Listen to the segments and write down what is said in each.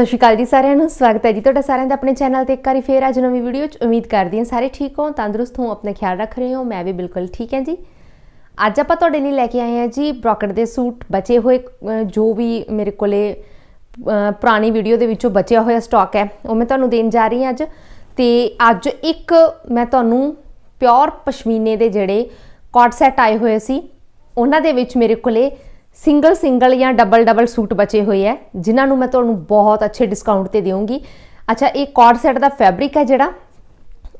ਸਤਿ ਸ਼੍ਰੀ ਅਕਾਲ ਜੀ ਸਾਰਿਆਂ ਨੂੰ, ਸਵਾਗਤ ਹੈ ਜੀ ਤੁਹਾਡਾ ਸਾਰਿਆਂ ਦਾ ਆਪਣੇ ਚੈਨਲ ਤੇ। ਇੱਕ ਵਾਰੀ ਫੇਰ ਅੱਜ ਨਵੀਂ ਵੀਡੀਓ ਚ ਉਮੀਦ ਕਰਦੀ ਹਾਂ ਸਾਰੇ ਠੀਕ ਹੋ ਤੰਦਰੁਸਤ ਹੋ ਆਪਣਾ ਖਿਆਲ ਰੱਖ ਰਹੇ ਹੋ ਮੈਂ ਵੀ ਬਿਲਕੁਲ ਠੀਕ ਹਾਂ ਜੀ। ਅੱਜ ਆਪਾਂ ਤੁਹਾਡੇ ਲਈ ਲੈ ਕੇ ਆਏ ਹਾਂ ਜੀ ਬ੍ਰੋਕਟ ਦੇ ਸੂਟ, ਬਚੇ ਹੋਏ ਜੋ ਵੀ ਮੇਰੇ ਕੋਲੇ ਪੁਰਾਣੀ ਵੀਡੀਓ ਦੇ ਵਿੱਚੋਂ ਬਚਿਆ ਹੋਇਆ ਸਟਾਕ ਹੈ, ਉਹ ਮੈਂ ਤੁਹਾਨੂੰ ਦੇਣ ਜਾ ਰਹੀ ਹਾਂ ਅੱਜ। ਤੇ ਅੱਜ ਇੱਕ ਮੈਂ ਤੁਹਾਨੂੰ ਪਿਓਰ ਪਸ਼ਮੀਨੇ ਦੇ ਜਿਹੜੇ ਕੋਟ ਸੈਟ ਆਏ ਹੋਏ ਸੀ, ਉਹਨਾਂ ਦੇ ਵਿੱਚ ਮੇਰੇ ਕੋਲੇ ਸਿੰਗਲ ਸਿੰਗਲ ਜਾਂ ਡਬਲ ਡਬਲ ਸੂਟ ਬਚੇ ਹੋਏ ਹੈ ਜਿਨ੍ਹਾਂ ਨੂੰ ਮੈਂ ਤੁਹਾਨੂੰ ਬਹੁਤ ਅੱਛੇ ਡਿਸਕਾਊਂਟ ਤੇ ਦੇਵਾਂਗੀ ਅੱਛਾ, ਇਹ ਕੋਟ ਸੈਟ ਦਾ ਫੈਬਰਿਕ ਹੈ ਜਿਹੜਾ,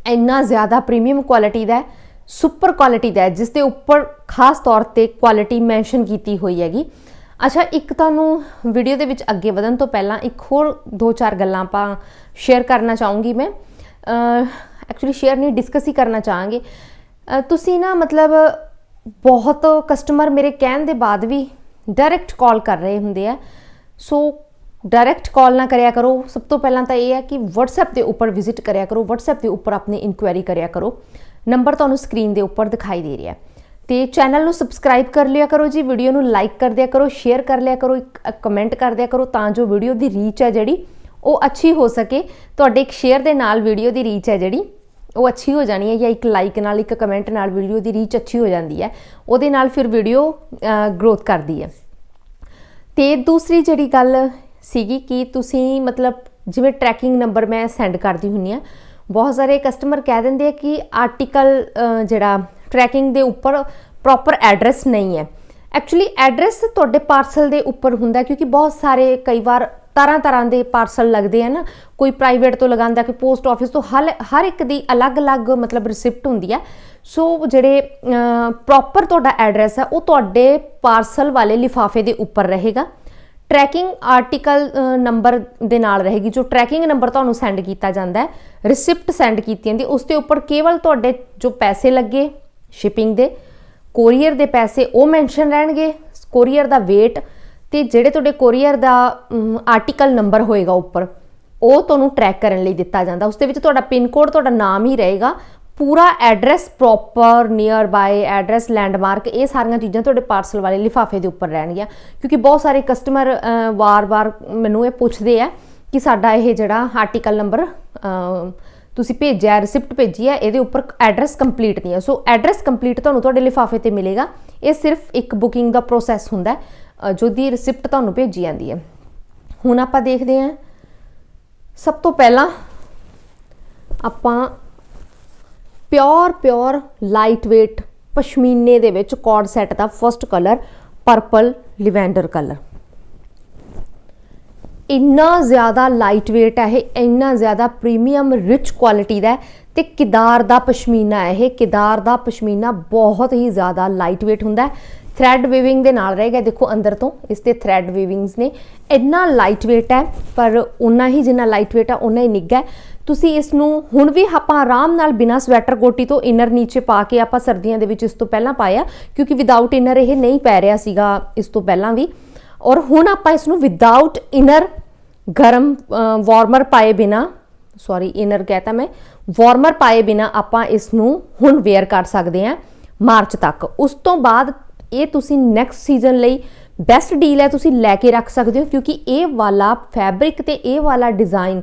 ਇੰਨਾ ਜ਼ਿਆਦਾ ਪ੍ਰੀਮੀਅਮ ਕੁਆਲਿਟੀ ਦਾ ਹੈ ਸੁਪਰ ਕੁਆਲਿਟੀ ਦਾ ਹੈ, ਜਿਸ ਦੇ ਉੱਪਰ ਖਾਸ ਤੌਰ ਤੇ ਕੁਆਲਿਟੀ ਮੈਂਸ਼ਨ ਕੀਤੀ ਹੋਈ ਹੈਗੀ। ਅੱਛਾ, ਇੱਕ ਤੁਹਾਨੂੰ ਵੀਡੀਓ ਦੇ ਵਿੱਚ ਅੱਗੇ ਵਧਣ ਤੋਂ ਪਹਿਲਾਂ ਇੱਕ ਹੋਰ ਦੋ ਚਾਰ ਗੱਲਾਂ ਆਪਾਂ ਸ਼ੇਅਰ ਕਰਨਾ ਚਾਹੂੰਗੀ ਮੈਂ। ਐਕਚੁਅਲੀ ਸ਼ੇਅਰ ਨਹੀਂ ਡਿਸਕਸ ਹੀ ਕਰਨਾ ਚਾਹਾਂਗੇ। ਤੁਸੀਂ ਨਾ ਮਤਲਬ ਬਹੁਤ ਕਸਟਮਰ ਮੇਰੇ ਕਹਿਣ ਦੇ ਬਾਅਦ ਵੀ ਡਾਇਰੈਕਟ ਕਾਲ ਕਰ ਰਹੇ ਹੁੰਦੇ ਆ। ਸੋ ਡਾਇਰੈਕਟ ਕਾਲ ਨਾ ਕਰਿਆ ਕਰੋ। ਸਭ ਤੋਂ ਪਹਿਲਾਂ ਤਾਂ ਇਹ ਹੈ ਕਿ WhatsApp ਦੇ ਉੱਪਰ ਵਿਜ਼ਿਟ ਕਰਿਆ ਕਰੋ। WhatsApp ਦੇ ਉੱਪਰ ਆਪਣੀ ਇਨਕੁਆਇਰੀ ਕਰਿਆ ਕਰੋ। ਨੰਬਰ ਤੁਹਾਨੂੰ ਸਕਰੀਨ ਦੇ ਉੱਪਰ ਦਿਖਾਈ ਦੇ ਰਿਹਾ। ਹੈ ਤੇ ਚੈਨਲ ਨੂੰ ਸਬਸਕ੍ਰਾਈਬ ਕਰ ਲਿਆ ਕਰੋ ਜੀ। ਵੀਡੀਓ ਨੂੰ ਲਾਈਕ ਕਰ ਦਿਆ ਕਰੋ। ਸ਼ੇਅਰ ਕਰ ਲਿਆ ਕਰੋ। ਇੱਕ ਕਮੈਂਟ ਕਰ ਦਿਆ ਕਰੋ ਤਾਂ ਜੋ ਵੀਡੀਓ ਦੀ ਰੀਚ ਹੈ ਜਿਹੜੀ, ਉਹ ਅੱਛੀ ਹੋ ਸਕੇ। ਤੁਹਾਡੇ ਇੱਕ ਸ਼ੇਅਰ ਦੇ ਨਾਲ ਵੀਡੀਓ ਦੀ ਰੀਚ ਹੈ ਜਿਹੜੀ। ਉਹ ਅੱਛੀ ਹੋ ਜਾਣੀ ਹੈ ਜਾਂ ਇੱਕ ਲਾਈਕ ਨਾਲ, ਇੱਕ ਕਮੈਂਟ ਨਾਲ ਵੀਡੀਓ ਦੀ ਰੀਚ ਅੱਛੀ ਹੋ ਜਾਂਦੀ ਹੈ, ਉਹਦੇ ਨਾਲ ਫਿਰ ਵੀਡੀਓ ਗਰੋਥ ਕਰਦੀ ਹੈ। ਤੇ ਦੂਸਰੀ ਜਿਹੜੀ ਗੱਲ ਸੀਗੀ ਕਿ ਤੁਸੀਂ ਮਤਲਬ ਜਿਵੇਂ ਟਰੈਕਿੰਗ ਨੰਬਰ ਮੈਂ ਸੈਂਡ ਕਰਦੀ ਹੁੰਨੀ ਆ, ਬਹੁਤ ਸਾਰੇ ਕਸਟਮਰ ਕਹਿ ਦਿੰਦੇ ਆ ਕਿ ਆਰਟੀਕਲ ਜਿਹੜਾ ਟਰੈਕਿੰਗ ਦੇ ਉੱਪਰ ਪ੍ਰੋਪਰ ਐਡਰੈਸ ਨਹੀਂ ਹੈ। ਐਕਚੁਅਲੀ ਐਡਰੈਸ ਤੁਹਾਡੇ ਪਾਰਸਲ ਦੇ ਉੱਪਰ ਹੁੰਦਾ ਕਿਉਂਕਿ ਬਹੁਤ ਸਾਰੇ ਕਈ ਵਾਰ ਤਰ੍ਹਾਂ ਤਰ੍ਹਾਂ ਦੇ ਪਾਰਸਲ ਲੱਗਦੇ ਆ ਨਾ ਕੋਈ ਪ੍ਰਾਈਵੇਟ ਤੋਂ ਲਗਾਉਂਦਾ, ਕੋਈ ਪੋਸਟ ਆਫਿਸ ਤੋਂ ਹਰ ਹਰ ਇੱਕ ਦੀ ਅਲੱਗ-ਅਲੱਗ ਮਤਲਬ ਰਿਸਿਪਟ ਹੁੰਦੀ ਹੈ। ਸੋ ਜਿਹੜੇ ਪ੍ਰੋਪਰ ਤੁਹਾਡਾ ਐਡਰੈਸ ਹੈ, ਉਹ ਤੁਹਾਡੇ ਪਾਰਸਲ ਵਾਲੇ ਲਿਫਾਫੇ ਦੇ ਉੱਪਰ ਰਹੇਗਾ। ਟਰੈਕਿੰਗ ਆਰਟੀਕਲ ਨੰਬਰ ਦੇ ਨਾਲ ਰਹੇਗੀ, ਜੋ ਟਰੈਕਿੰਗ ਨੰਬਰ ਤੁਹਾਨੂੰ ਸੈਂਡ ਕੀਤਾ ਜਾਂਦਾ ਹੈ। ਰਿਸਿਪਟ ਸੈਂਡ ਕੀਤੀ ਜਾਂਦੀ ਉਸ ਦੇ ਉੱਪਰ ਕੇਵਲ ਤੁਹਾਡੇ ਜੋ ਪੈਸੇ ਲੱਗੇ ਸ਼ਿਪਿੰਗ ਦੇ ਕੋਰੀਅਰ ਦੇ ਪੈਸੇ ਉਹ ਮੈਂਸ਼ਨ ਰਹਿਣਗੇ। ਕੋਰੀਅਰ ਦਾ weight ਤੇ ਜਿਹੜੇ ਤੁਹਾਡੇ ਕੋਰੀਅਰ ਦਾ ਆਰਟੀਕਲ ਨੰਬਰ ਹੋਏਗਾ ਉੱਪਰ, ਉਹ ਤੁਹਾਨੂੰ ਟਰੈਕ ਕਰਨ ਲਈ ਦਿੱਤਾ ਜਾਂਦਾ। ਉਸ ਦੇ ਵਿੱਚ ਤੁਹਾਡਾ ਪਿਨ ਕੋਡ ਤੁਹਾਡਾ ਨਾਮ ਹੀ ਰਹੇਗਾ। ਪੂਰਾ address proper nearby address landmark ਇਹ ਸਾਰੀਆਂ ਚੀਜ਼ਾਂ ਤੁਹਾਡੇ ਪਾਰਸਲ ਵਾਲੇ ਲਿਫਾਫੇ ਦੇ ਉੱਪਰ ਰਹਿਣਗੀਆਂ। ਕਿਉਂਕਿ ਬਹੁਤ ਸਾਰੇ ਕਸਟਮਰ ਵਾਰ-ਵਾਰ ਮੈਨੂੰ ਇਹ ਪੁੱਛਦੇ ਆ ਕਿ ਸਾਡਾ ਇਹ ਜਿਹੜਾ ਆਰਟੀਕਲ ਨੰਬਰ ਤੁਸੀਂ ਭੇਜਿਆ ਰਿਸਿਪਟ ਭੇਜੀ ਹੈ ਇਹਦੇ ਉੱਪਰ ਐਡਰੈਸ ਕੰਪਲੀਟ ਨਹੀਂ ਹੈ ਸੋ ਐਡਰੈਸ ਕੰਪਲੀਟ ਤੁਹਾਨੂੰ ਤੁਹਾਡੇ ਲਿਫਾਫੇ ਤੇ ਮਿਲੇਗਾ। ਇਹ ਸਿਰਫ ਇੱਕ ਬੁਕਿੰਗ ਦਾ ਪ੍ਰੋਸੈਸ ਹੁੰਦਾ ਹੈ। ਜੋ ਦੀ ਰਿਸਿਪਟ ਤੁਹਾਨੂੰ ਭੇਜੀ ਜਾਂਦੀ ਹੈ। ਹੁਣ ਆਪਾਂ ਦੇਖਦੇ ਹਾਂ। ਸਭ ਤੋਂ ਪਹਿਲਾਂ ਆਪਾਂ ਪਿਓਰ ਪਿਓਰ ਲਾਈਟ weight ਪਸ਼ਮੀਨੇ ਦੇ ਵਿੱਚ ਕੋਡ ਸੈਟ ਦਾ first colour purple lavender colour ਇੰਨਾ ਜ਼ਿਆਦਾ ਲਾਈਟ weight ਹੈ ਇਹ, ਇੰਨਾ ਜ਼ਿਆਦਾ ਪ੍ਰੀਮੀਅਮ ਰਿਚ ਕੁਆਲਿਟੀ ਦਾ ਹੈ ਤੇ ਕਿਦਾਰ ਦਾ ਪਸ਼ਮੀਨਾ ਹੈ ਇਹ। ਕਿਦਾਰ ਦਾ ਪਸ਼ਮੀਨਾ ਬਹੁਤ ਹੀ ਜ਼ਿਆਦਾ ਲਾਈਟ weight ਹੁੰਦਾ ਹੈ। ਥ੍ਰੈਡ ਵੀਵਿੰਗ ਦੇ ਨਾਲ ਰਹੇਗਾ ਦੇਖੋ ਅੰਦਰ ਤੋਂ ਇਸ ਤੇ ਥ੍ਰੈਡ ਵੀਵਿੰਗਸ ਨੇ। ਇੰਨਾ ਲਾਈਟ weight ਹੈ, ਪਰ ਉਨਾ ਹੀ ਜਿੰਨਾ ਲਾਈਟ weight ਹੈ ਉਨਾ ਹੀ ਨਿੱਘਾ ਤੁਸੀਂ ਇਸ ਨੂੰ ਹੁਣ ਵੀ ਆਪਾਂ ਆਰਾਮ ਨਾਲ ਬਿਨਾ ਸਵੈਟਰ ਕੋਟੀ ਤੋਂ ਇਨਰ ਨੀਚੇ ਪਾ ਕੇ ਆਪਾਂ ਸਰਦੀਆਂ ਦੇ ਵਿੱਚ ਇਸ ਤੋਂ ਪਹਿਲਾਂ ਪਾਇਆ, ਕਿਉਂਕਿ ਵਿਦਆਊਟ ਇਨਰ ਇਹ ਨਹੀਂ ਪੈ ਰਿਹਾ ਸੀਗਾ ਇਸ ਤੋਂ ਪਹਿਲਾਂ ਵੀ। ਔਰ ਹੁਣ ਆਪਾਂ ਇਸ ਨੂੰ ਵਿਦਆਊਟ ਇਨਰ ਗਰਮ ਵਾਰਮਰ ਪਾਏ ਬਿਨਾ ਸੌਰੀ ਇਨਰ ਕਹਤਾ ਮੈਂ ਵਾਰਮਰ ਪਾਏ ਬਿਨਾ ਆਪਾਂ ਇਸ ਨੂੰ ਹੁਣ ਵੇਅਰ ਕਰ ਸਕਦੇ ਹਾਂ, ਮਾਰਚ ਤੱਕ। ਉਸ ਤੋਂ ਬਾਅਦ ਇਹ ਤੁਸੀਂ ਨੈਕਸਟ ਸੀਜ਼ਨ ਲਈ ਬੈਸਟ ਡੀਲ ਹੈ, ਤੁਸੀਂ ਲੈ ਕੇ ਰੱਖ ਸਕਦੇ ਹੋ, ਕਿਉਂਕਿ ਇਹ ਵਾਲਾ ਫੈਬਰਿਕ ਤੇ ਇਹ ਵਾਲਾ ਡਿਜ਼ਾਈਨ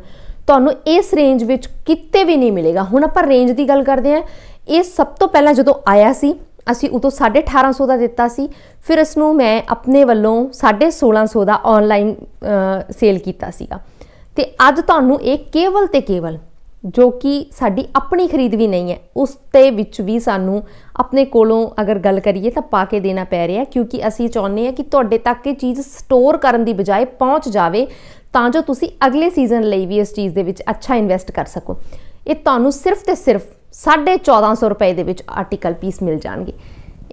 ਤੁਹਾਨੂੰ ਇਸ ਰੇਂਜ ਵਿੱਚ ਕਿਤੇ ਵੀ ਨਹੀਂ ਮਿਲੇਗਾ। ਹੁਣ ਆਪਾਂ ਰੇਂਜ ਦੀ ਗੱਲ ਕਰਦੇ ਹਾਂ। ਇਹ ਸਭ ਤੋਂ ਪਹਿਲਾਂ ਜਦੋਂ ਆਇਆ ਸੀ, ਅਸੀਂ ਉਦੋਂ 1850 ਦਾ ਦਿੱਤਾ ਸੀ। ਫਿਰ ਇਸ ਨੂੰ ਮੈਂ ਆਪਣੇ ਵੱਲੋਂ 1650 ਦਾ ਆਨਲਾਈਨ ਸੇਲ ਕੀਤਾ ਸੀਗਾ। ਤੇ ਅੱਜ ਤੁਹਾਨੂੰ ਇਹ ਕੇਵਲ ਤੇ ਕੇਵਲ ਜੋ ਕਿ ਸਾਡੀ ਆਪਣੀ ਖਰੀਦ ਵੀ ਨਹੀਂ ਹੈ, ਉਸ ਤੇ ਵਿੱਚ ਵੀ ਸਾਨੂੰ ਆਪਣੇ ਕੋਲੋਂ ਅਗਰ ਗੱਲ ਕਰੀਏ ਤਾਂ ਪਾ ਕੇ ਦੇਣਾ ਪੈ ਰਿਹਾ ਕਿਉਂਕਿ ਅਸੀਂ ਚਾਹੁੰਦੇ ਹਾਂ ਕਿ ਤੁਹਾਡੇ ਤੱਕ ਇਹ ਚੀਜ਼ ਸਟੋਰ ਕਰਨ ਦੀ ਬਜਾਏ ਪਹੁੰਚ ਜਾਵੇ, ਤਾਂ ਜੋ ਤੁਸੀਂ ਅਗਲੇ ਸੀਜ਼ਨ ਲਈ ਵੀ ਇਸ ਚੀਜ਼ ਦੇ ਵਿੱਚ ਅੱਛਾ ਇਨਵੈਸਟ ਕਰ ਸਕੋ। ਇਹ ਤੁਹਾਨੂੰ ਸਿਰਫ ਤੇ ਸਿਰਫ 1450 ਰੁਪਏ ਦੇ ਵਿੱਚ ਆਰਟੀਕਲ ਪੀਸ ਮਿਲ ਜਾਣਗੇ।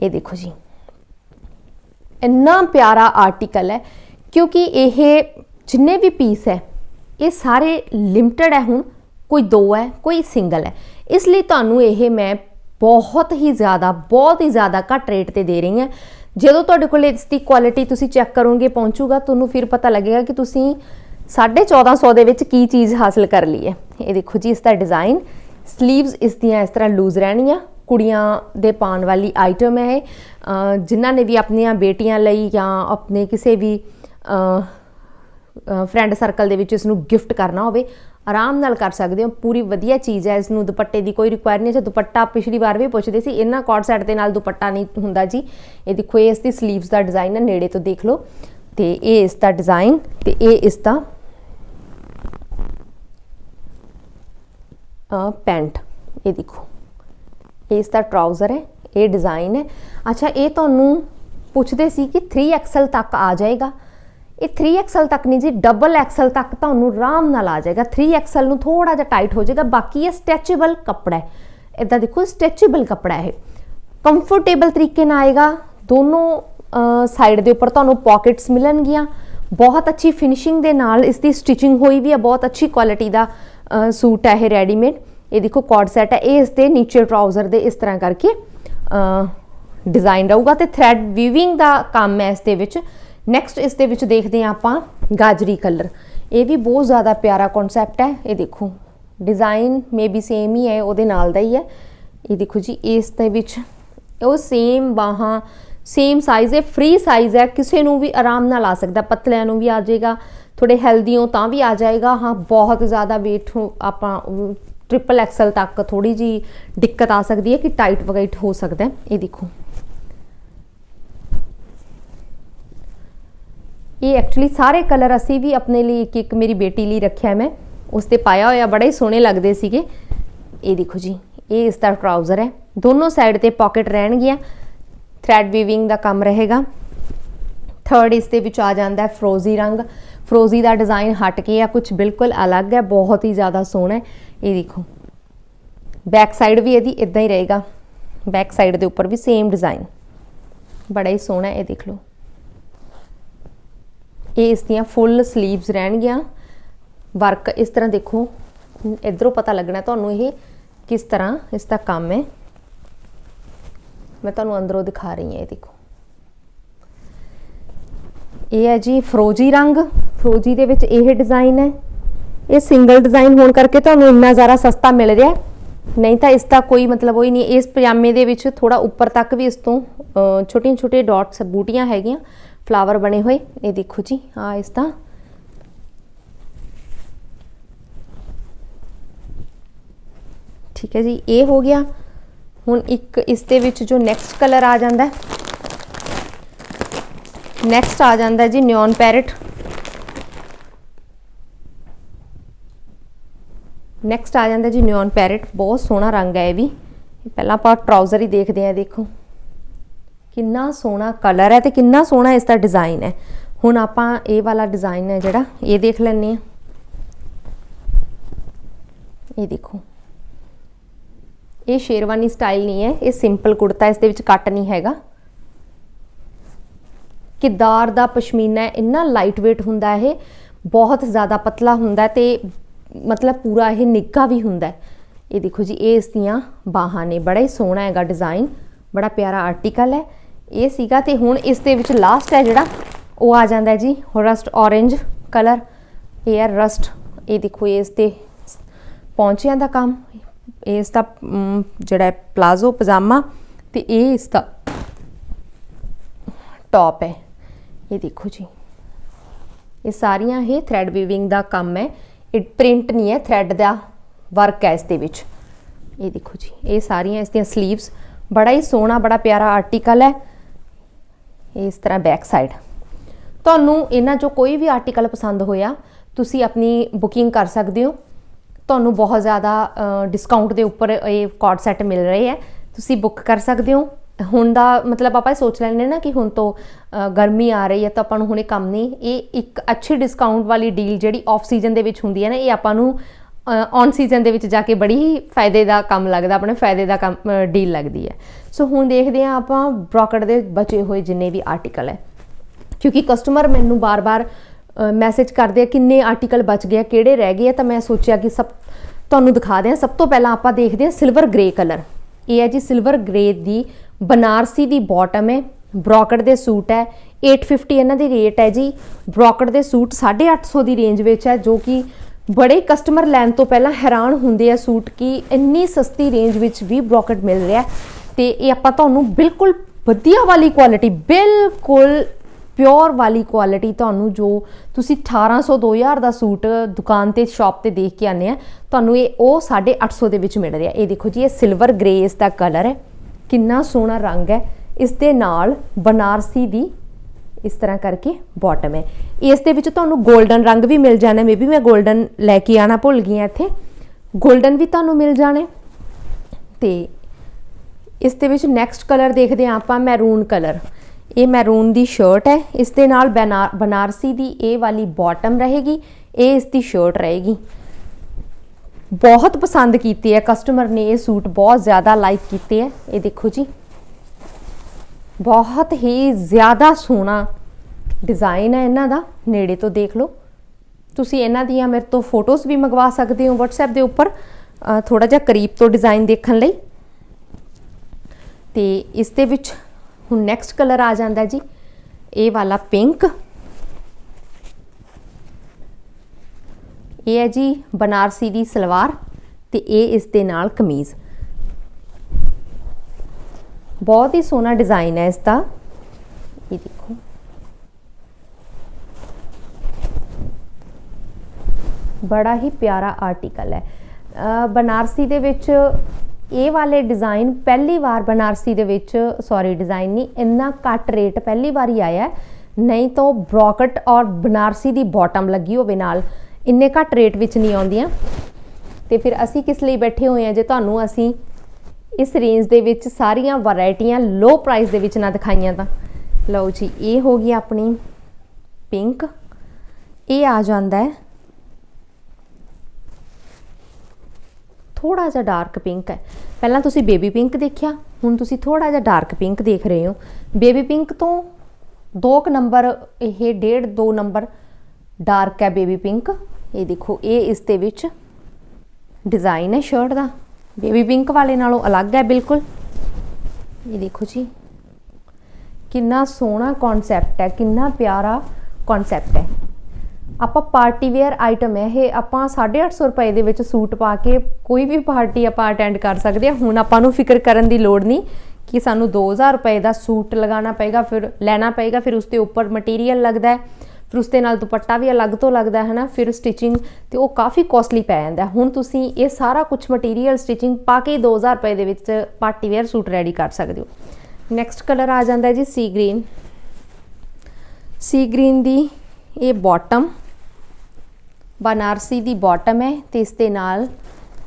ਇਹ ਦੇਖੋ ਜੀ। ਇੰਨਾ ਪਿਆਰਾ ਆਰਟੀਕਲ ਹੈ, ਕਿਉਂਕਿ ਇਹ ਜਿੰਨੇ ਵੀ ਪੀਸ ਹੈ, ਇਹ ਸਾਰੇ ਲਿਮਟਿਡ ਹੈ ਹੁਣ। ਕੋਈ ਦੋ ਹੈ, ਕੋਈ ਸਿੰਗਲ ਹੈ। ਇਸ ਲਈ ਤੁਹਾਨੂੰ ਇਹ ਮੈਂ ਬਹੁਤ ਹੀ ਜ਼ਿਆਦਾ, ਬਹੁਤ ਹੀ ਜ਼ਿਆਦਾ ਘੱਟ ਰੇਟ ਤੇ ਦੇ ਰਹੀ ਹਾਂ। ਜਦੋਂ ਤੁਹਾਡੇ ਕੋਲ ਇਸ ਦੀ ਕੁਆਲਿਟੀ ਤੁਸੀਂ ਚੈੱਕ ਕਰੋਗੇ, ਪਹੁੰਚੂਗਾ, ਤੁਹਾਨੂੰ ਫਿਰ ਪਤਾ ਲੱਗੇਗਾ ਕਿ ਤੁਸੀਂ 1450 ਦੇ ਵਿੱਚ ਕੀ ਚੀਜ਼ ਹਾਸਲ ਕਰ ਲਈ ਹੈ। ਇਹ ਦੇਖੋ ਜੀ, ਇਸ ਦਾ ਡਿਜ਼ਾਈਨ ਸਲੀਵਸ ਇਸ ਦੀਆਂ ਇਸ ਤਰ੍ਹਾਂ ਲੂਜ਼ ਰਹਿਣੀਆਂ ਕੁੜੀਆਂ ਦੇ ਪਾਉਣ ਵਾਲੀ ਆਈਟਮ ਹੈ ਇਹ। ਜਿਨ੍ਹਾਂ ਨੇ ਵੀ ਆਪਣੀਆਂ ਬੇਟੀਆਂ ਲਈ ਜਾਂ ਆਪਣੇ ਕਿਸੇ ਵੀ ਫਰੈਂਡ ਸਰਕਲ ਦੇ ਵਿੱਚ ਇਸ ਨੂੰ ਗਿਫਟ ਕਰਨਾ ਹੋਵੇ ਆਰਾਮ ਨਾਲ ਕਰ ਸਕਦੇ ਹੋ। ਪੂਰੀ ਵਧੀਆ ਚੀਜ਼ ਹੈ। ਇਸ ਨੂੰ ਦੁਪੱਟੇ ਦੀ ਕੋਈ ਰਿਕੁਆਇਰ ਨਹੀਂ ਹੈ। ਦੁਪੱਟਾ ਪਿਛਲੀ ਵਾਰ ਵੀ ਪੁੱਛਦੇ ਸੀ। ਇਹਨਾਂ ਕੋਟ ਸੈਟ ਦੇ ਨਾਲ ਦੁਪੱਟਾ ਨਹੀਂ ਹੁੰਦਾ ਜੀ। ਇਹ ਦੇਖੋ, ਇਹ ਇਸ ਦੀ 슬ੀਵਸ ਦਾ ਡਿਜ਼ਾਈਨ ਹੈ। ਨੇੜੇ ਤੋਂ ਦੇਖ ਲਓ। ਤੇ ਇਹ ਇਸ ਦਾ ਡਿਜ਼ਾਈਨ ਤੇ ਇਹ ਇਸ ਦਾ ਪੈਂਟ ਇਹ ਦੇਖੋ। ਇਹ ਇਸ ਦਾ ਟਰਾਊਜ਼ਰ ਹੈ। ਇਹ ਡਿਜ਼ਾਈਨ ਹੈ। ਅੱਛਾ, ਇਹ ਤੁਹਾਨੂੰ ਪੁੱਛਦੇ ਸੀ ਕਿ 3XL ਤੱਕ ਆ ਜਾਏਗਾ। ਇਹ 3XL ਤੱਕ ਨਹੀਂ ਜੀ ਡਬਲ XL ਤੱਕ ਤੁਹਾਨੂੰ ਆਰਾਮ ਨਾਲ ਆ ਜਾਏਗਾ। 3XL ਨੂੰ ਥੋੜਾ ਜਿਹਾ ਟਾਈਟ ਹੋ ਜਾਏਗਾ, ਬਾਕੀ ਇਹ ਸਟ੍ਰੈਚੇਬਲ ਕੱਪੜਾ ਹੈ। ਇਦਾਂ ਦੇਖੋ ਸਟ੍ਰੈਚੇਬਲ ਕੱਪੜਾ ਹੈ। ਕੰਫਰਟੇਬਲ ਤਰੀਕੇ ਨਾਲ ਆਏਗਾ। ਦੋਨੋਂ ਸਾਈਡ ਦੇ ਉੱਪਰ ਤੁਹਾਨੂੰ ਪਾਕਟਸ ਮਿਲਣਗੀਆਂ। ਬਹੁਤ ਅੱਛੀ ਫਿਨਿਸ਼ਿੰਗ ਦੇ ਨਾਲ ਇਸ ਦੀ ਸਟਿਚਿੰਗ ਹੋਈ ਵੀ ਹੈ। ਬਹੁਤ ਅੱਛੀ ਕੁਆਲਿਟੀ ਦਾ ਸੂਟ ਹੈ ਇਹ ਰੈਡੀਮੇਡ ਇਹ ਦੇਖੋ ਕੋਡ ਸੈਟ ਹੈ। ਇਹ ਇਸ ਦੇ ਨੀਚੇ ਟਰਾਊਜ਼ਰ ਦੇ ਇਸ ਤਰ੍ਹਾਂ ਕਰਕੇ ਡਿਜ਼ਾਈਨ ਰਹੂਗਾ ਤੇ ਥ੍ਰੈਡ ਵੀਵਿੰਗ ਦਾ ਕੰਮ ਹੈ ਇਸ ਦੇ ਵਿੱਚ। ਨੈਕਸਟ ਇਸ ਦੇ ਵਿੱਚ ਦੇਖਦੇ ਹਾਂ ਆਪਾਂ ਗਾਜਰੀ ਕਲਰ ਇਹ ਵੀ ਬਹੁਤ ਜ਼ਿਆਦਾ ਪਿਆਰਾ ਕਨਸੈਪਟ ਹੈ। ਇਹ ਦੇਖੋ ਡਿਜ਼ਾਈਨ ਮੇਬੀ ਸੇਮ ਹੀ ਹੈ, ਉਹਦੇ ਨਾਲ ਦਾ ਹੀ ਹੈ। ਇਹ ਦੇਖੋ ਜੀ, ਇਸ ਦੇ ਵਿੱਚ ਉਹ ਸੇਮ ਬਾਹਾਂ ਸੇਮ ਸਾਈਜ਼ ਹੈ ਫ੍ਰੀ ਸਾਈਜ਼ ਹੈ। ਕਿਸੇ ਨੂੰ ਵੀ ਆਰਾਮ ਨਾਲ ਆ ਸਕਦਾ, ਪਤਲਿਆਂ ਨੂੰ ਵੀ ਆ ਜਾਏਗਾ ਥੋੜੇ ਹੈਲਦੀ ਹੋ ਤਾਂ ਵੀ ਆ ਜਾਏਗਾ। ਹਾਂ, ਬਹੁਤ ਜ਼ਿਆਦਾ weight ਆਪਾਂ ਟ੍ਰਿਪਲ ਐਕਸਲ ਤੱਕ ਥੋੜੀ ਜੀ ਦਿੱਕਤ ਆ ਸਕਦੀ ਹੈ ਕਿ ਟਾਈਟ ਵਗਾਈਟ ਹੋ ਸਕਦਾ ਇਹ ਦੇਖੋ। ਇਹ ਐਕਚੁਅਲੀ ਸਾਰੇ ਕਲਰ ਅਸੀਂ ਵੀ ਆਪਣੇ ਲਈ ਇੱਕ ਇੱਕ ਮੇਰੀ ਬੇਟੀ ਲਈ ਰੱਖਿਆ ਮੈਂ। ਉਸ ਤੇ ਪਾਇਆ ਹੋਇਆ, ਬੜੇ ਸੋਹਣੇ ਲੱਗਦੇ ਸੀਗੇ। ਇਹ ਦੇਖੋ ਜੀ, ਇਹ ਇਸ ਦਾ ਟਰਾਊਜ਼ਰ ਹੈ। ਦੋਨੋਂ ਸਾਈਡ ਤੇ ਪਾਕਟ ਰਹਿਣਗੀਆਂ। ਥ੍ਰੈਡ ਵੀਵਿੰਗ ਦਾ ਕੰਮ ਰਹੇਗਾ। ਥਰਡ ਇਸ ਦੇ ਵਿੱਚ ਆ ਜਾਂਦਾ ਹੈ ਫਰੋਜ਼ੀ ਰੰਗ। ਫਰੋਜ਼ੀ ਦਾ ਡਿਜ਼ਾਈਨ ਹਟ ਕੇ ਆ ਕੁਝ ਬਿਲਕੁਲ ਅਲੱਗ ਹੈ, ਬਹੁਤ ਹੀ ਜ਼ਿਆਦਾ ਸੋਹਣਾ ਹੈ। ਇਹ ਦੇਖੋ। ਬੈਕ ਸਾਈਡ ਵੀ ਇਹਦੀ ਇਦਾਂ ਹੀ ਰਹੇਗਾ। ਬੈਕ ਸਾਈਡ ਦੇ ਉੱਪਰ ਵੀ ਸੇਮ ਡਿਜ਼ਾਈਨ ਬੜਾ ਹੀ ਸੋਹਣਾ ਇਹ ਦੇਖ ਲਓ। ਇਹ ਇਸ ਦੀਆਂ ਫੁੱਲ 슬ੀਵਸ ਰਹਿਣਗੀਆਂ। ਵਰਕ ਇਸ ਤਰ੍ਹਾਂ ਦੇਖੋ, ਇਧਰੋਂ ਪਤਾ ਲੱਗਣਾ ਤੁਹਾਨੂੰ ਇਹ ਕਿਸ ਤਰ੍ਹਾਂ ਇਸ ਦਾ ਕੰਮ ਹੈ। ਮੈਂ ਤੁਹਾਨੂੰ ਅੰਦਰੋਂ ਦਿਖਾ ਰਹੀ ਹਾਂ ਇਹ ਦੇਖੋ। ਇਹ ਹੈ ਜੀ ਫਰੋਜੀ ਰੰਗ। ਫਰੋਜੀ ਦੇ ਵਿੱਚ ਇਹ ਡਿਜ਼ਾਈਨ ਹੈ। ਇਹ ਸਿੰਗਲ ਡਿਜ਼ਾਈਨ ਹੋਣ ਕਰਕੇ ਤੁਹਾਨੂੰ ਇੰਨਾ ਜ਼ਿਆਦਾ ਸਸਤਾ ਮਿਲ ਰਿਹਾ। ਨਹੀਂ ਤਾਂ ਇਸ ਦਾ ਕੋਈ ਮਤਲਬ ਹੋਈ ਨਹੀਂ, ਇਸ ਪਜਾਮੇ ਦੇ ਵਿੱਚ ਥੋੜਾ ਉੱਪਰ ਤੱਕ ਵੀ ਇਸ ਤੋਂ ਛੋਟੀਆਂ ਛੋਟੀਆਂ ਡਾਟਸ ਬੂਟੀਆਂ ਹੈਗੀਆਂ। ਫਲਾਵਰ ਬਣੇ ਹੋਏ, ਇਹ ਦੇਖੋ ਜੀ ਆ ਇਸ ਦਾ। ਠੀਕ ਹੈ ਜੀ, ਇਹ ਹੋ ਗਿਆ। ਹੁਣ ਇੱਕ ਇਸ ਦੇ ਵਿੱਚ ਜੋ ਨੈਕਸਟ ਕਲਰ ਆ ਜਾਂਦਾ ਨੈਕਸਟ ਆ ਜਾਂਦਾ ਜੀ ਨਿਓਨ ਪੈਰਟ ਨੈਕਸਟ ਆ ਜਾਂਦਾ ਜੀ ਨਿਓਨ ਪੈਰਟ ਬਹੁਤ ਸੋਹਣਾ ਰੰਗ ਹੈ ਇਹ ਵੀ। ਪਹਿਲਾਂ ਆਪਾਂ ਟਰਾਊਜ਼ਰ ਹੀ ਦੇਖਦੇ ਆ ਦੇਖੋ। ਕਿੰਨਾ ਸੋਹਣਾ ਕਲਰ ਹੈ ਤੇ ਕਿੰਨਾ ਸੋਹਣਾ ਇਸ ਦਾ ਡਿਜ਼ਾਈਨ ਹੈ। ਹੁਣ ਆਪਾਂ ਇਹ ਵਾਲਾ ਡਿਜ਼ਾਈਨ ਹੈ ਜਿਹੜਾ, ਇਹ ਦੇਖ ਲੈਣੇ ਆ ਇਹ ਦੇਖੋ। ਇਹ ਸ਼ੇਰਵਾਨੀ ਸਟਾਈਲ ਨਹੀਂ ਹੈ, ਇਹ ਸਿੰਪਲ ਕੁੜਤਾ, ਇਸ ਦੇ ਵਿੱਚ ਕੱਟ ਨਹੀਂ ਹੈਗਾ। ਕਿਦਾਰ ਦਾ ਪਸ਼ਮੀਨਾ ਇੰਨਾ ਲਾਈਟ weight ਹੁੰਦਾ ਇਹ, ਬਹੁਤ ਜ਼ਿਆਦਾ ਪਤਲਾ ਹੁੰਦਾ ਤੇ ਮਤਲਬ ਪੂਰਾ ਇਹ ਨਿੱਘਾ ਵੀ ਹੁੰਦਾ ਇਹ ਦੇਖੋ ਜੀ, ਇਹ ਇਸ ਦੀਆਂ ਬਾਹਾਂ ਨੇ, ਬੜਾ ਹੀ ਸੋਹਣਾ ਹੈਗਾ ਡਿਜ਼ਾਈਨ ਬੜਾ ਪਿਆਰਾ ਆਰਟੀਕਲ ਹੈ। ਇਹ ਸੀਗਾ ਤੇ ਹੁਣ ਇਸ ਦੇ ਵਿੱਚ ਲਾਸਟ ਹੈ ਜਿਹੜਾ, ਉਹ ਆ ਜਾਂਦਾ ਜੀ ਰਸਟ orange ਕਲਰ ਇਹ ਹੈ ਰਸਟ ਇਹ ਦੇਖੋ ਇਸ ਤੇ ਪਹੁੰਚਿਆਂ ਦਾ ਕੰਮ, ਇਸ ਦਾ ਜਿਹੜਾ ਪਲਾਜ਼ੋ ਪਜਾਮਾ ਤੇ ਇਹ ਇਸ ਦਾ ਟੌਪ ਹੈ। ਇਹ ਦੇਖੋ ਜੀ, ਇਹ ਸਾਰੀਆਂ ਇਹ ਥ੍ਰੈਡ ਵੀਵਿੰਗ ਦਾ ਕੰਮ ਹੈ, ਇਹ ਪ੍ਰਿੰਟ ਨਹੀਂ ਹੈ ਥ੍ਰੈਡ ਦਾ ਵਰਕ ਹੈ ਇਸ ਦੇ ਵਿੱਚ। ਇਹ ਦੇਖੋ ਜੀ, ਇਹ ਸਾਰੀਆਂ ਇਸ ਦੀਆਂ 슬ੀਵਸ ਬੜਾ ਹੀ ਸੋਹਣਾ, ਬੜਾ ਪਿਆਰਾ ਆਰਟੀਕਲ ਹੈ। ਇਸ ਤਰ੍ਹਾਂ ਬੈਕ ਸਾਈਡ ਤੁਹਾਨੂੰ ਇਹਨਾਂ ਚੋਂ ਕੋਈ ਵੀ ਆਰਟੀਕਲ ਪਸੰਦ ਹੋਇਆ, ਤੁਸੀਂ ਆਪਣੀ ਬੁਕਿੰਗ ਕਰ ਸਕਦੇ ਹੋ। ਤੁਹਾਨੂੰ ਬਹੁਤ ਜ਼ਿਆਦਾ ਡਿਸਕਾਊਂਟ ਦੇ ਉੱਪਰ ਇਹ ਕਾਰਡ ਸੈੱਟ ਮਿਲ ਰਹੇ ਹੈ। ਤੁਸੀਂ ਬੁੱਕ ਕਰ ਸਕਦੇ ਹੋ। ਹੁਣ ਦਾ ਮਤਲਬ ਆਪਾਂ ਸੋਚ ਲੈਂਦੇ ਨਾ ਕਿ ਹੁਣ ਤੋਂ ਗਰਮੀ ਆ ਰਹੀ ਹੈ ਤਾਂ ਆਪਾਂ ਨੂੰ ਹੁਣੇ ਕੰਮ ਨਹੀਂ। ਇਹ ਇੱਕ ਅੱਛੀ ਡਿਸਕਾਊਂਟ ਵਾਲੀ ਡੀਲ ਜਿਹੜੀ ਆਫ ਸੀਜ਼ਨ ਦੇ ਵਿੱਚ ਹੁੰਦੀ ਹੈ ਨਾ, ਇਹ ਆਪਾਂ ਨੂੰ ਔਨ ਸੀਜ਼ਨ ਦੇ ਵਿੱਚ ਜਾ ਕੇ ਬੜੀ ਹੀ ਫਾਇਦੇ ਦਾ ਕੰਮ ਲੱਗਦਾ, ਆਪਣੇ ਫਾਇਦੇ ਦਾ ਕੰਮ ਡੀਲ ਲੱਗਦੀ ਹੈ। ਸੋ ਹੁਣ ਦੇਖਦੇ ਹਾਂ ਆਪਾਂ ਬ੍ਰੋਕਟ ਦੇ ਬਚੇ ਹੋਏ ਜਿੰਨੇ ਵੀ ਆਰਟੀਕਲ ਹੈ। ਕਿਉਂਕਿ ਕਸਟਮਰ ਮੈਨੂੰ ਬਾਰ-ਬਾਰ ਮੈਸੇਜ ਕਰਦੇ ਆ, ਕਿੰਨੇ ਆਰਟੀਕਲ ਬਚ ਗਏ ਕਿਹੜੇ ਰਹਿ ਗਏ ਤਾਂ ਮੈਂ ਸੋਚਿਆ ਕਿ ਸਭ ਤੁਹਾਨੂੰ ਦਿਖਾ ਦਿਆਂ। ਸਭ ਤੋਂ ਪਹਿਲਾਂ ਆਪਾਂ ਦੇਖਦੇ ਹਾਂ ਸਿਲਵਰ ਗ੍ਰੇ ਕਲਰ ਇਹ ਹੈ ਜੀ ਸਿਲਵਰ ਗ੍ਰੇ ਦੀ ਬਨਾਰਸੀ ਦੀ ਬਾਟਮ ਹੈ। ਬ੍ਰੋਕਟ ਦੇ ਸੂਟ ਹੈ। 850 ਇਹਨਾਂ ਦੀ ਰੇਟ ਹੈ ਜੀ। ਬ੍ਰੋਕਟ ਦੇ ਸੂਟ 850 ਦੀ ਰੇਂਜ ਵਿੱਚ ਹੈ, ਜੋ ਕਿ ਬੜੇ ਕਸਟਮਰ ਲੈਣ ਤੋਂ ਪਹਿਲਾਂ ਹੈਰਾਨ ਹੁੰਦੇ ਆ ਸੂਟ ਕਿ ਇੰਨੀ ਸਸਤੀ ਰੇਂਜ ਵਿੱਚ ਵੀ ਬ੍ਰੋਕਟ ਮਿਲ ਰਿਹਾ ਤੇ ਇਹ ਆਪਾਂ ਤੁਹਾਨੂੰ ਬਿਲਕੁਲ ਵਧੀਆ ਵਾਲੀ ਕੁਆਲਿਟੀ ਬਿਲਕੁਲ ਪਿਓਰ ਵਾਲੀ ਕੁਆਲਿਟੀ ਤੁਹਾਨੂੰ ਜੋ ਤੁਸੀਂ 1800 2000 ਦਾ ਸੂਟ ਦੁਕਾਨ ਤੇ ਸ਼ਾਪ ਤੇ ਦੇਖ ਕੇ ਆਨੇ ਆ, ਤੁਹਾਨੂੰ ਇਹ ਉਹ 850 ਦੇ ਵਿੱਚ ਮਿਲ ਰਿਹਾ ਇਹ ਦੇਖੋ ਜੀ, ਇਹ ਸਿਲਵਰ ਗ੍ਰੇ ਇਸ ਦਾ ਕਲਰ ਹੈ। ਕਿੰਨਾ ਸੋਹਣਾ ਰੰਗ ਹੈ। ਇਸ ਦੇ ਨਾਲ ਬਨਾਰਸੀ ਦੀ ਇਸ ਤਰ੍ਹਾਂ ਕਰਕੇ ਬਾਟਮ ਹੈ। ਇਸ ਦੇ ਵਿੱਚ ਤੁਹਾਨੂੰ 골ਡਨ ਰੰਗ ਵੀ ਮਿਲ ਜਾਣਾ ਮੇਬੀ ਮੈਂ 골ਡਨ ਲੈ ਕੇ ਆਣਾ ਭੁੱਲ ਗਈ ਆ ਇੱਥੇ। 골ਡਨ ਵੀ ਤੁਹਾਨੂੰ ਮਿਲ ਜਾਣਾ। ਤੇ ਇਸ ਦੇ ਵਿੱਚ ਨੈਕਸਟ ਕਲਰ ਦੇਖਦੇ ਆ ਆਪਾਂ ਮੈਰੂਨ ਕਲਰ ਇਹ ਮੈਰੂਨ ਦੀ ਸ਼ਰਟ ਹੈ। ਇਸ ਦੇ ਨਾਲ ਬਨਾਰਸੀ ਦੀ ਇਹ ਵਾਲੀ ਬਾਟਮ ਰਹੇਗੀ। ਇਹ ਇਸ ਦੀ ਸ਼ਰਟ ਰਹੇਗੀ। ਬਹੁਤ ਪਸੰਦ ਕੀਤੀ ਹੈ। ਕਸਟਮਰ ਨੇ ਇਹ ਸੂਟ ਬਹੁਤ ਜ਼ਿਆਦਾ ਲਾਈਕ ਕੀਤੇ ਹੈ। ਇਹ ਦੇਖੋ ਜੀ। ਬਹੁਤ ਹੀ ਜ਼ਿਆਦਾ ਸੋਹਣਾ ਡਿਜ਼ਾਈਨ ਹੈ ਇਹਨਾਂ ਦਾ। ਨੇੜੇ ਤੋਂ ਦੇਖ ਲਓ। ਤੁਸੀਂ ਇਹਨਾਂ ਦੀਆਂ ਮੇਰੇ ਤੋਂ ਫੋਟੋਜ਼ ਵੀ ਮੰਗਵਾ ਸਕਦੇ ਹੋ WhatsApp ਦੇ ਉੱਪਰ ਥੋੜਾ ਜਿਹਾ ਕਰੀਬ ਤੋਂ ਡਿਜ਼ਾਈਨ ਦੇਖਣ ਲਈ। ਤੇ ਇਸ ਦੇ ਵਿੱਚ ਹੁਣ ਨੈਕਸਟ ਕਲਰ ਆ ਜਾਂਦਾ ਜੀ। ਇਹ ਵਾਲਾ ਪਿੰਕ ਇਹ ਹੈ ਜੀ ਬਨਾਰਸੀ ਦੀ ਸਲਵਾਰ ਤੇ ਇਹ ਇਸ ਦੇ ਨਾਲ ਕਮੀਜ਼। ਬਹੁਤ ਹੀ ਸੋਹਣਾ ਡਿਜ਼ਾਈਨ ਹੈ ਇਸ ਦਾ ਇਹ ਦੇਖੋ। ਬੜਾ ਹੀ ਪਿਆਰਾ ਆਰਟੀਕਲ ਹੈ। ਬਨਾਰਸੀ ਦੇ ਵਿੱਚ ਇਹ ਵਾਲੇ ਡਿਜ਼ਾਈਨ ਪਹਿਲੀ ਵਾਰ ਬਨਾਰਸੀ ਦੇ ਵਿੱਚ ਸੌਰੀ ਡਿਜ਼ਾਈਨ ਨਹੀਂ, ਇੰਨਾ ਘੱਟ ਰੇਟ ਪਹਿਲੀ ਵਾਰ ਹੀ। ਆਇਆ ਨਹੀਂ ਤਾਂ ਬ੍ਰੋਕਟ ਔਰ ਬਨਾਰਸੀ ਦੀ ਬਾਟਮ ਲੱਗੀ ਹੋਵੇ ਨਾਲ, ਇੰਨੇ ਘੱਟ ਰੇਟ ਵਿੱਚ ਨਹੀਂ ਆਉਂਦੀਆਂ। ਤੇ ਫਿਰ ਅਸੀਂ ਕਿਸ ਲਈ ਬੈਠੇ ਹੋਏ ਆ ਜੇ ਤੁਹਾਨੂੰ ਅਸੀਂ ਇਸ ਰੇਂਜ ਦੇ ਵਿੱਚ ਸਾਰੀਆਂ ਵੈਰਾਈਟੀਆਂ ਲੋ ਪ੍ਰਾਈਸ ਦੇ ਵਿੱਚ ਨਾ ਦਿਖਾਈਆਂ ਤਾਂ। ਲਓ ਜੀ, ਇਹ ਹੋ ਗਈ ਆਪਣੀ ਪਿੰਕ ਇਹ ਆ ਜਾਂਦਾ ਹੈ। ਥੋੜਾ ਜਿਹਾ ਡਾਰਕ ਪਿੰਕ ਹੈ। ਪਹਿਲਾਂ ਤੁਸੀਂ ਬੇਬੀ ਪਿੰਕ ਦੇਖਿਆ, ਹੁਣ ਤੁਸੀਂ ਥੋੜਾ ਜਿਹਾ ਡਾਰਕ ਪਿੰਕ ਦੇਖ ਰਹੇ ਹੋ। ਬੇਬੀ ਪਿੰਕ ਤੋਂ 2 ਨੰਬਰ ਇਹ 1.5 2 ਨੰਬਰ ਡਾਰਕ ਹੈ ਬੇਬੀ ਪਿੰਕ ਇਹ ਦੇਖੋ, ਇਹ ਇਸ ਦੇ ਵਿੱਚ ਡਿਜ਼ਾਈਨ ਹੈ ਸ਼ਰਟ ਦਾ। ਬੇਬੀ ਪਿੰਕ ਵਾਲੇ ਨਾਲੋਂ ਅਲੱਗ ਹੈ ਬਿਲਕੁਲ। ਇਹ ਦੇਖੋ ਜੀ, ਕਿੰਨਾ ਸੋਹਣਾ ਕਨਸੈਪਟ ਹੈ, ਕਿੰਨਾ ਪਿਆਰਾ ਕਨਸੈਪਟ ਹੈ। ਆਪਾਂ ਪਾਰਟੀ ਵੇਅਰ ਆਈਟਮ ਹੈ, ਇਹ ਆਪਾਂ 850 ਰੁਪਏ ਦੇ ਵਿੱਚ ਸੂਟ ਪਾ ਕੇ ਕੋਈ ਵੀ ਪਾਰਟੀ ਆਪਾਂ ਅਟੈਂਡ ਕਰ ਸਕਦੇ ਹਾਂ। ਹੁਣ ਆਪਾਂ ਨੂੰ ਫਿਕਰ ਕਰਨ ਦੀ ਲੋੜ ਨਹੀਂ ਕਿ ਸਾਨੂੰ 2000 ਰੁਪਏ ਦਾ ਸੂਟ ਲਗਾਉਣਾ ਪਏਗਾ, ਫਿਰ ਲੈਣਾ ਪਏਗਾ, ਫਿਰ ਉਸ ਦੇ ਉੱਪਰ ਮਟੀਰੀਅਲ ਲੱਗਦਾ ਹੈ। ਫਿਰ ਉਸ ਦੇ ਨਾਲ ਦੁਪੱਟਾ ਵੀ ਅਲੱਗ ਤੋਂ ਲੱਗਦਾ ਹੈ ਨਾ, ਫਿਰ ਸਟਿਚਿੰਗ ਤੇ ਉਹ ਕਾਫੀ ਕੋਸਟਲੀ ਪੈ ਜਾਂਦਾ ਹੁਣ ਤੁਸੀਂ ਇਹ ਸਾਰਾ ਕੁਝ ਮਟੀਰੀਅਲ ਸਟਿਚਿੰਗ ਪਾ ਕੇ 2000 ਰੁਪਏ ਦੇ ਵਿੱਚ ਪਾਰਟੀ ਵੇਅਰ ਸੂਟ ਰੈਡੀ ਕਰ ਸਕਦੇ ਹੋ। ਨੈਕਸਟ ਕਲਰ ਆ ਜਾਂਦਾ ਹੈ ਜੀ ਸੀ ਗ੍ਰੀਨ ਸੀ ਗ੍ਰੀਨ ਦੀ ਇਹ ਬਾਟਮ ਬਨਾਰਸੀ ਦੀ ਬਾਟਮ ਹੈ ਤੇ ਇਸ ਦੇ ਨਾਲ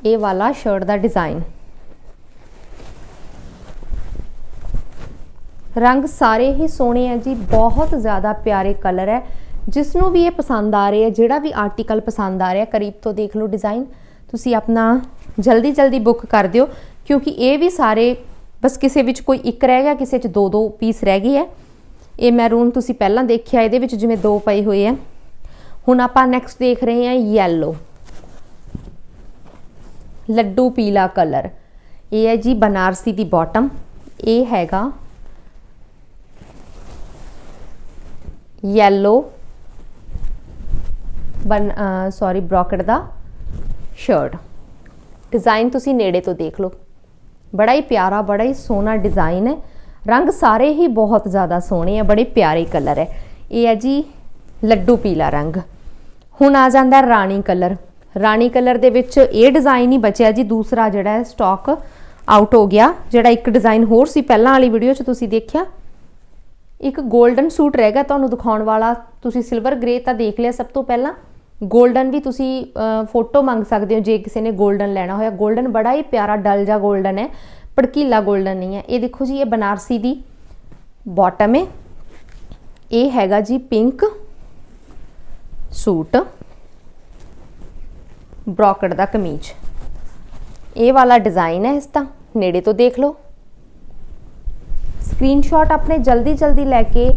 ਇਹ ਵਾਲਾ ਸ਼ਰਟ ਦਾ ਡਿਜ਼ਾਈਨ ਰੰਗ ਸਾਰੇ ਹੀ ਸੋਹਣੇ ਆ ਜੀ, ਬਹੁਤ ਜ਼ਿਆਦਾ ਪਿਆਰੇ ਕਲਰ ਹੈ। ਜਿਸ ਨੂੰ ਵੀ ਇਹ ਪਸੰਦ ਆ ਰਿਹਾ ਜਿਹੜਾ ਵੀ ਆਰਟੀਕਲ ਪਸੰਦ ਆ ਰਿਹਾ, ਕਰੀਬ ਤੋਂ ਦੇਖ ਲਓ ਡਿਜ਼ਾਈਨ ਤੁਸੀਂ ਆਪਣਾ ਜਲਦੀ ਜਲਦੀ ਬੁੱਕ ਕਰ ਦਿਓ, ਕਿਉਂਕਿ ਇਹ ਵੀ ਸਾਰੇ, ਬਸ ਕਿਸੇ ਵਿੱਚ ਕੋਈ ਇੱਕ ਰਹਿ ਗਿਆ, ਕਿਸੇ 'ਚ ਦੋ ਦੋ ਪੀਸ ਰਹਿ ਗਏ ਹੈ ਇਹ ਮੈਰੂਨ ਤੁਸੀਂ ਪਹਿਲਾਂ ਦੇਖਿਆ, ਇਹਦੇ ਵਿੱਚ ਜਿਵੇਂ ਦੋ ਪਏ ਹੋਏ ਆ। ਹੁਣ ਆਪਾਂ ਨੈਕਸਟ ਦੇਖ ਰਹੇ ਹਾਂ ਯੈਲੋ ਲੱਡੂ ਪੀਲਾ ਕਲਰ ਇਹ ਹੈ ਜੀ ਬਨਾਰਸੀ ਦੀ ਬਾਟਮ ਇਹ ਹੈਗਾ ਯੈਲੋ ਬਨ ਸੌਰੀ ਬ੍ਰੋਕਟ ਦਾ ਸ਼ਰਟ ਡਿਜ਼ਾਈਨ ਤੁਸੀਂ ਨੇੜੇ ਤੋਂ ਦੇਖ ਲਓ। ਬੜਾ ਹੀ ਪਿਆਰਾ, ਬੜਾ ਹੀ ਸੋਹਣਾ ਡਿਜ਼ਾਈਨ ਹੈ। ਰੰਗ ਸਾਰੇ ਹੀ ਬਹੁਤ ਜ਼ਿਆਦਾ ਸੋਹਣੇ ਆ, ਬੜੇ ਪਿਆਰੇ ਕਲਰ ਹੈ। ਇਹ ਹੈ ਜੀ ਲੱਡੂ ਪੀਲਾ ਰੰਗ। ਹੁਣ ਆ ਜਾਂਦਾ ਰਾਣੀ ਕਲਰ ਰਾਣੀ ਕਲਰ ਦੇ ਵਿੱਚ ਇਹ ਡਿਜ਼ਾਈਨ ਹੀ ਬਚਿਆ ਜੀ। ਦੂਸਰਾ ਜਿਹੜਾ ਹੈ ਸਟਾਕ ਆਊਟ ਹੋ ਗਿਆ। ਜਿਹੜਾ ਇੱਕ ਡਿਜ਼ਾਈਨ ਹੋਰ ਸੀ ਪਹਿਲਾਂ ਵਾਲੀ ਵੀਡੀਓ 'ਚ ਤੁਸੀਂ ਦੇਖਿਆ। ਇੱਕ 골ਡਨ ਸੂਟ ਰਹਿ ਗਿਆ ਤੁਹਾਨੂੰ ਦਿਖਾਉਣ ਵਾਲਾ। ਤੁਸੀਂ ਸਿਲਵਰ ਗ੍ਰੇ ਤਾਂ ਦੇਖ ਲਿਆ ਸਭ ਤੋਂ ਪਹਿਲਾਂ। ਗੋਲਡਨ ਵੀ ਤੁਸੀਂ ਫੋਟੋ ਮੰਗ ਸਕਦੇ ਹੋ ਜੇ ਕਿਸੇ ਨੇ ਗੋਲਡਨ ਲੈਣਾ ਹੋਇਆ। ਗੋਲਡਨ ਬੜਾ ਹੀ ਪਿਆਰਾ, ਡਲ ਜਾ ਗੋਲਡਨ ਹੈ। ਪੜਕੀਲਾ ਗੋਲਡਨ ਨਹੀਂ ਹੈ। ਇਹ ਦੇਖੋ ਜੀ, ਇਹ ਬਨਾਰਸੀ ਦੀ ਬਾਟਮ ਹੈ। ਇਹ ਹੈਗਾ ਜੀ ਪਿੰਕ ਸੂਟ, ਬ੍ਰੋਕਟ ਦਾ ਕਮੀਜ਼। ਇਹ ਵਾਲਾ ਡਿਜ਼ਾਈਨ ਹੈ ਇਸ ਦਾ। ਨੇੜੇ ਤੋਂ ਦੇਖ ਲਓ। ਸਕਰੀਨਸ਼ਾਟ ਆਪਣੇ ਜਲਦੀ ਜਲਦੀ ਲੈ ਕੇ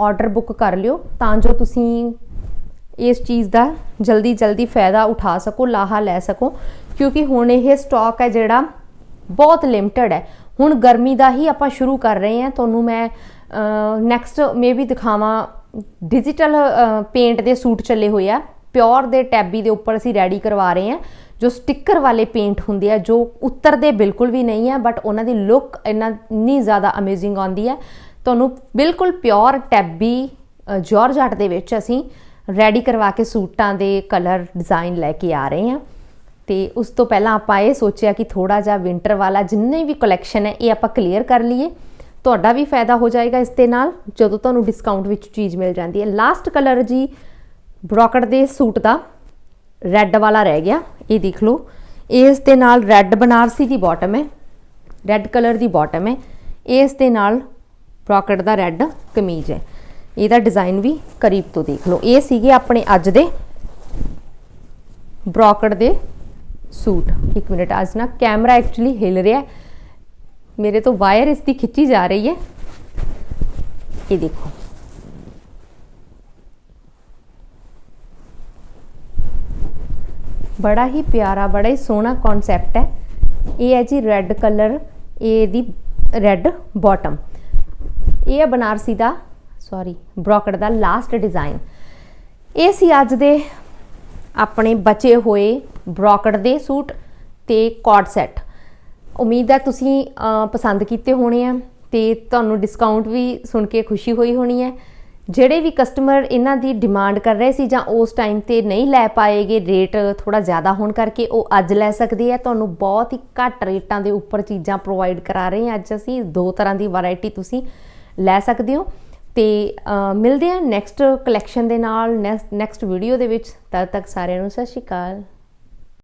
ਆਰਡਰ ਬੁੱਕ ਕਰ ਲਿਓ, ਤਾਂ ਜੋ ਤੁਸੀਂ ਇਸ ਚੀਜ਼ ਦਾ ਜਲਦੀ ਜਲਦੀ ਫਾਇਦਾ ਉਠਾ ਸਕੋ, ਲਾਹਾ ਲੈ ਸਕੋ। ਕਿਉਂਕਿ ਹੁਣ ਇਹ ਸਟਾਕ ਹੈ ਜਿਹੜਾ ਬਹੁਤ ਲਿਮਟਿਡ ਹੈ। ਹੁਣ ਗਰਮੀ ਦਾ ਹੀ ਆਪਾਂ ਸ਼ੁਰੂ ਕਰ ਰਹੇ ਹਾਂ। ਤੁਹਾਨੂੰ ਮੈਂ ਨੈਕਸਟ ਮੇਬੀ ਦਿਖਾਵਾਂ। ਡਿਜੀਟਲ ਪੇਂਟ ਦੇ ਸੂਟ ਚੱਲੇ ਹੋਏ ਆ। ਪਿਓਰ ਦੇ ਟੈਬੀ ਦੇ ਉੱਪਰ ਅਸੀਂ ਰੈਡੀ ਕਰਵਾ ਰਹੇ ਹਾਂ। ਜੋ ਸਟicker ਵਾਲੇ ਪੇਂਟ ਹੁੰਦੇ ਆ, ਜੋ ਉਤਰਦੇ ਬਿਲਕੁਲ ਵੀ ਨਹੀਂ ਆ ਬਟ ਉਹਨਾਂ ਦੀ ਲੁੱਕ ਇੰਨਾ ਨਹੀਂ ਜ਼ਿਆਦਾ ਅਮੇਜ਼ਿੰਗ ਆਉਂਦੀ ਹੈ ਤੁਹਾਨੂੰ ਬਿਲਕੁਲ ਪਿਓਰ ਟੈਬੀ ਜਾਰਜਟ ਦੇ ਵਿੱਚ ਅਸੀਂ ਰੈਡੀ ਕਰਵਾ ਕੇ ਸੂਟਾਂ ਦੇ ਕਲਰ ਡਿਜ਼ਾਈਨ ਲੈ ਕੇ ਆ ਰਹੇ ਹਾਂ। ਤੇ ਉਸ ਤੋਂ ਪਹਿਲਾਂ ਆਪਾਂ ਇਹ ਸੋਚਿਆ ਕਿ ਥੋੜਾ ਜਿਹਾ ਵਿంటర్ ਵਾਲਾ ਜਿੰਨੇ ਵੀ ਕਲੈਕਸ਼ਨ ਹੈ, ਇਹ ਆਪਾਂ ਕਲੀਅਰ ਕਰ ਲਈਏ। ਤੁਹਾਡਾ ਵੀ ਫਾਇਦਾ ਹੋ ਜਾਏਗਾ ਇਸ ਦੇ ਨਾਲ, ਜਦੋਂ ਤੁਹਾਨੂੰ ਡਿਸਕਾਊਂਟ ਵਿੱਚ ਚੀਜ਼ ਮਿਲ ਜਾਂਦੀ ਹੈ। ਲਾਸਟ ਕਲਰ ਜੀ ਬ੍ਰੋਕਟ ਦੇ ਸੂਟ ਦਾ ਰੈੱਡ ਵਾਲਾ ਰਹਿ ਗਿਆ, ਇਹ ਦੇਖ ਲਓ। ਇਸ ਦੇ ਨਾਲ ਰੈੱਡ ਬਨਾਰਸੀ ਦੀ ਬਾਟਮ ਹੈ ਰੈੱਡ ਕਲਰ ਦੀ ਬਾਟਮ ਹੈ। ਇਸ ਦੇ ਨਾਲ ਬ੍ਰੋਕਟ ਦਾ ਰੈੱਡ ਕਮੀਜ਼ ਹੈ। ਇਹਦਾ ਡਿਜ਼ਾਈਨ ਵੀ ਕਰੀਬ ਤੋਂ ਦੇਖ ਲਓ। ਇਹ ਸੀਗੇ ਆਪਣੇ ਅੱਜ ਦੇ ਬ੍ਰੋਕਟ ਦੇ ਸੂਟ। ਇੱਕ ਮਿੰਟ, ਅੱਜ ਨਾ ਕੈਮਰਾ ਐਕਚੁਅਲੀ ਹਿਲ ਰਿਹਾ ਮੇਰੇ ਤੋਂ ਵਾਇਰ ਇਸ ਦੀ ਖਿੱਚੀ ਜਾ ਰਹੀ ਹੈ। ਇਹ ਦੇਖੋ। ਬੜਾ ਹੀ ਪਿਆਰਾ, ਬੜਾ ਹੀ ਸੋਹਣਾ ਕਨਸੈਪਟ ਹੈ। ਇਹ ਹੈ ਜੀ ਰੈੱਡ ਕਲਰ ਇਹ ਦੀ ਰੈੱਡ ਬਾਟਮ ਇਹ ਹੈ ਬਨਾਰਸੀ ਦਾ ਸੌਰੀ ਬ੍ਰੋਕਟ ਦਾ ਲਾਸਟ ਡਿਜ਼ਾਈਨ ਇਹ ਸੀ ਅੱਜ ਦੇ ਆਪਣੇ ਬਚੇ ਹੋਏ ਬ੍ਰੋਕਟ ਦੇ ਸੂਟ ਤੇ ਕੋਡ ਸੈੱਟ ਉਮੀਦ ਹੈ ਤੁਸੀਂ ਪਸੰਦ ਕੀਤੇ ਹੋਣੇ ਆ ਤੇ ਤੁਹਾਨੂੰ ਡਿਸਕਾਊਂਟ ਵੀ ਸੁਣ ਕੇ ਖੁਸ਼ੀ ਹੋਈ ਹੋਣੀ ਹੈ। ਜਿਹੜੇ ਵੀ ਕਸਟਮਰ ਇਹਨਾਂ ਦੀ ਡਿਮਾਂਡ ਕਰ ਰਹੇ ਸੀ ਜਾਂ ਉਸ ਟਾਈਮ ਤੇ ਨਹੀਂ ਲੈ ਪਾਏਗੇ ਰੇਟ ਥੋੜਾ ਜ਼ਿਆਦਾ ਹੋਣ ਕਰਕੇ ਉਹ ਅੱਜ ਲੈ ਸਕਦੇ ਆ। ਤੁਹਾਨੂੰ ਬਹੁਤ ਹੀ ਘੱਟ ਰੇਟਾਂ ਦੇ ਉੱਪਰ ਚੀਜ਼ਾਂ ਪ੍ਰੋਵਾਈਡ ਕਰਾ ਰਹੇ ਹਾਂ ਅੱਜ ਅਸੀਂ ਦੋ ਤਰ੍ਹਾਂ ਦੀ ਵੈਰਾਈਟੀ ਤੁਸੀਂ ਲੈ ਸਕਦੇ ਹੋ। ਤੇ ਮਿਲਦੇ ਆ ਨੈਕਸਟ ਕਲੈਕਸ਼ਨ ਦੇ ਨਾਲ ਨੈਕਸਟ ਵੀਡੀਓ ਦੇ ਵਿੱਚ। ਤਦ ਤੱਕ ਸਾਰਿਆਂ ਨੂੰ ਸਤਿ ਸ਼੍ਰੀ ਅਕਾਲ।